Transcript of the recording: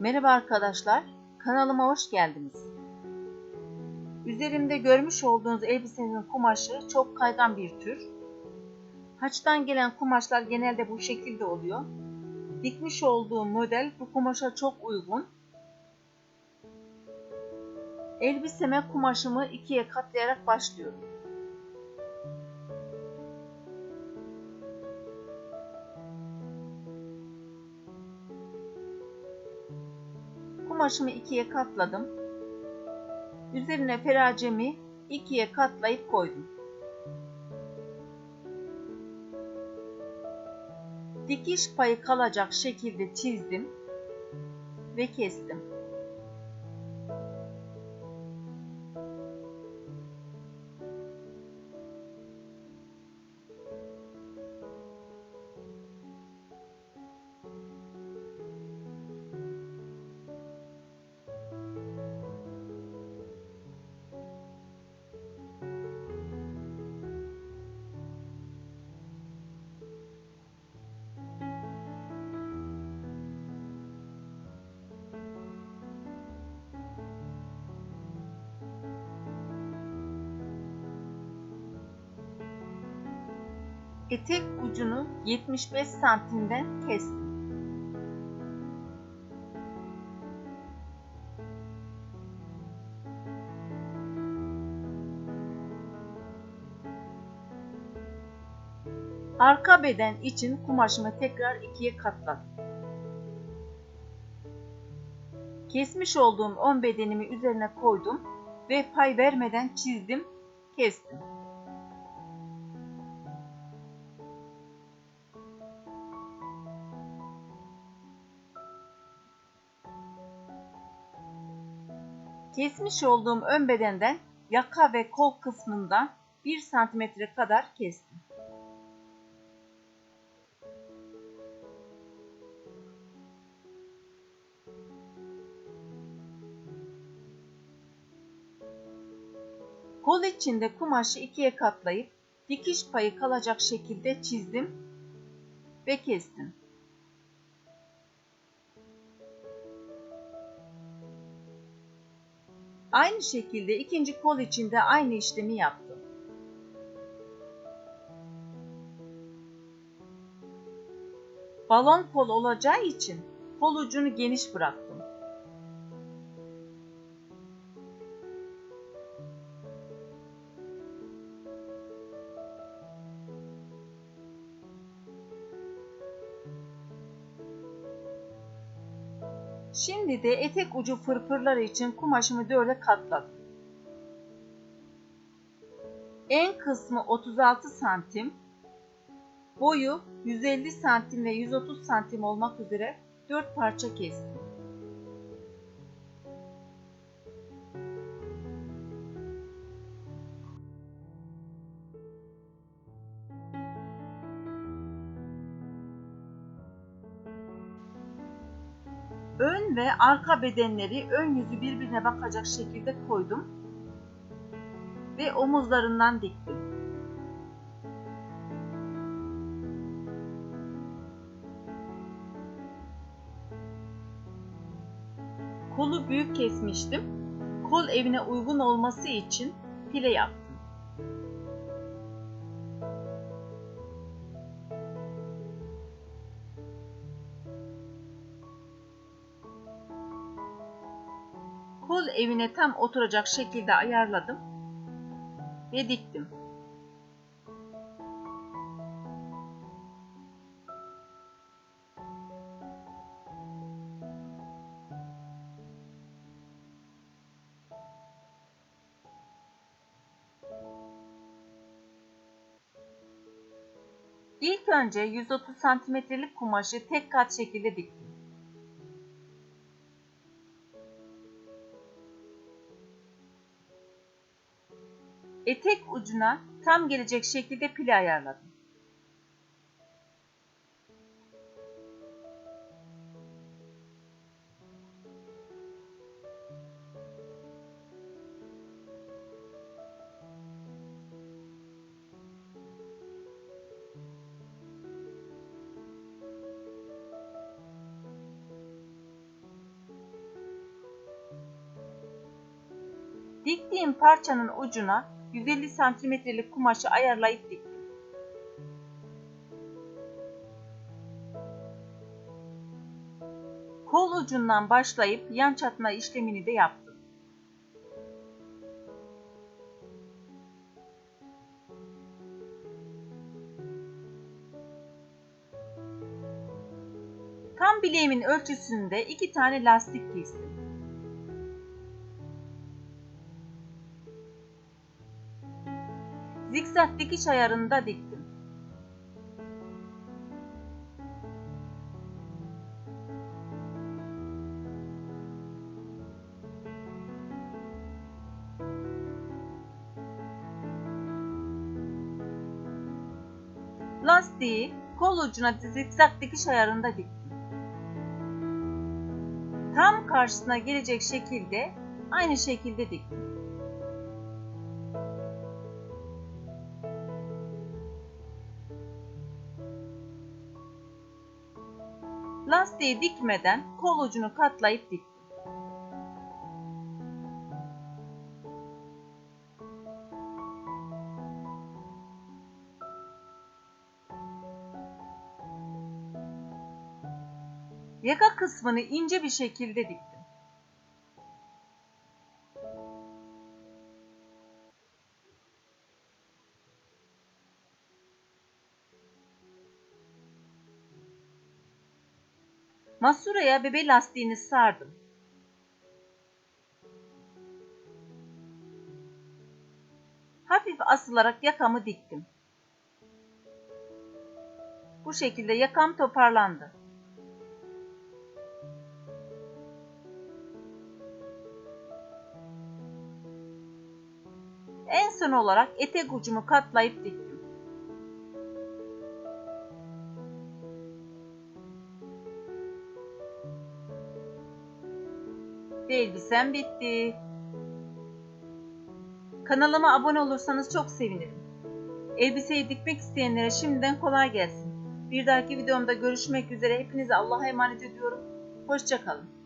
Merhaba arkadaşlar, kanalıma hoş geldiniz. Üzerimde görmüş olduğunuz elbisenin kumaşı çok kaygan bir tür. Haçtan gelen kumaşlar genelde bu şekilde oluyor. Dikmiş olduğum model bu kumaşa çok uygun. Elbiseme kumaşımı ikiye katlayarak başlıyorum. Kumaşımı ikiye katladım. Üzerine feracemi ikiye katlayıp koydum. Dikiş payı kalacak şekilde çizdim ve kestim. Etek ucunu 75 santimden kestim. Arka beden için kumaşımı tekrar ikiye katladım. Kesmiş olduğum 10 bedenimi üzerine koydum ve pay vermeden çizdim, kestim. Kesmiş olduğum ön bedenden yaka ve kol kısmından 1 cm kadar kestim. Kol içinde kumaşı ikiye katlayıp dikiş payı kalacak şekilde çizdim ve kestim. Aynı şekilde ikinci kol için de aynı işlemi yaptım. Balon kol olacağı için kol ucunu geniş bıraktım. Şimdi de etek ucu fırfırları için kumaşımı dörde katladım. En kısmı 36 santim, boyu 150 santim ve 130 santim olmak üzere 4 parça kestim. Ön ve arka bedenleri ön yüzü birbirine bakacak şekilde koydum ve omuzlarından diktim. Kolu büyük kesmiştim. Kol evine uygun olması için pile yaptım. Kol evine tam oturacak şekilde ayarladım ve diktim. İlk önce 130 santimetrelik kumaşı tek kat şekilde diktim. etek ucuna tam gelecek şekilde pili ayarladım. diktiğim parçanın ucuna 150 santimetrelik kumaşı ayarlayıp diktim. Kol ucundan başlayıp yan çatma işlemini de yaptım. Tam bileğimin ölçüsünde iki tane lastik kestim. Zikzak dikiş ayarında diktim. Lastiği kol ucuna zikzak dikiş ayarında diktim. Tam karşısına gelecek şekilde aynı şekilde diktim. Lastiği dikmeden kol ucunu katlayıp diktim. Yaka kısmını ince bir şekilde diktim. Masuraya bebe lastiğini sardım. Hafif asılarak yakamı diktim. Bu şekilde yakam toparlandı. En son olarak etek ucumu katlayıp diktim. Elbisem bitti. Kanalıma abone olursanız çok sevinirim. Elbiseyi dikmek isteyenlere şimdiden kolay gelsin. Bir dahaki videomda görüşmek üzere. Hepinize Allah'a emanet ediyorum. Hoşçakalın.